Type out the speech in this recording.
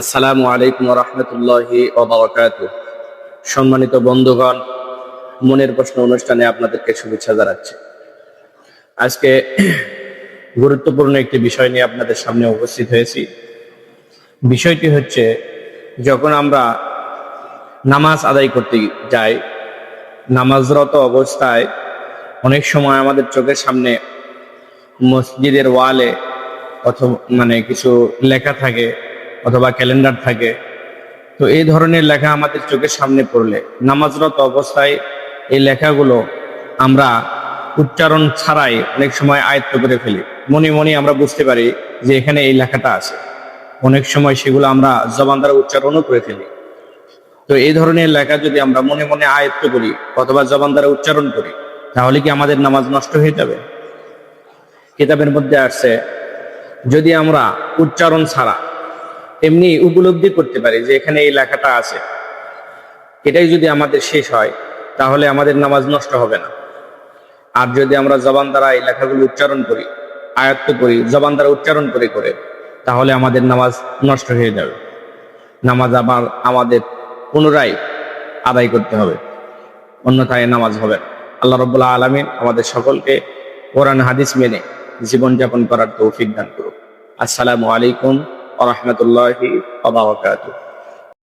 আসসালামু আলাইকুম রহমতুল্লাহি ওবরাকাত সম্মানিত বন্ধুগণ, মনের প্রশ্ন অনুষ্ঠানে আপনাদেরকে শুভেচ্ছা জানাচ্ছি। আজকে গুরুত্বপূর্ণ একটি বিষয় নিয়ে আপনাদের সামনে উপস্থিত হয়েছি। বিষয়টি হচ্ছে, যখন আমরা নামাজ আদায় করতে যাই, নামাজরত অবস্থায় অনেক সময় আমাদের চোখের সামনে মসজিদের ওয়ালে অথবা মানে কিছু লেখা থাকে অথবা ক্যালেন্ডার থাকে। তো এই ধরনের লেখা আমাদের চোখের সামনে পড়লে, নামাজরত অবস্থায় এই লেখাগুলো আমরা উচ্চারণ ছাড়াই অনেক সময় আয়ত্ত করে ফেলি। মনে মনে আমরা বুঝতে পারি যে এখানে এই লেখাটা আছে। অনেক সময় সেগুলো আমরা জবান দ্বারা উচ্চারণও করে ফেলি। তো এই ধরনের লেখা যদি আমরা মনে মনে আয়ত্ত করি অথবা জবান দ্বারা উচ্চারণ করি, তাহলে কি আমাদের নামাজ নষ্ট হয়ে যাবে? কিতাবের মধ্যে আসছে, যদি আমরা উচ্চারণ ছাড়া এমনি উপলব্ধি করতে পারি যে এখানে এই লেখাটা আছে। এটাই যদি আমাদের শেষ হয়, তাহলে আমাদের নামাজ নষ্ট হবে না। আর যদি আমরা জবান দ্বারা এই লেখাগুলো উচ্চারণ করি, আয়ত্ত করি, জবান দ্বারা উচ্চারণ করে করে, তাহলে আমাদের নামাজ নষ্ট হয়ে যাবে। নামাজ আবার আমাদের পুনরায় আদায় করতে হবে। অন্যথায় নামাজ হবে আল্লাহ রব্বুল্লাহ আলমিন আমাদের সকলকে কোরআন হাদিস মেনে জীবনযাপন করার তৌফিক দান করুক। আসসালামু আলাইকুম আ রহমতুল্লাহি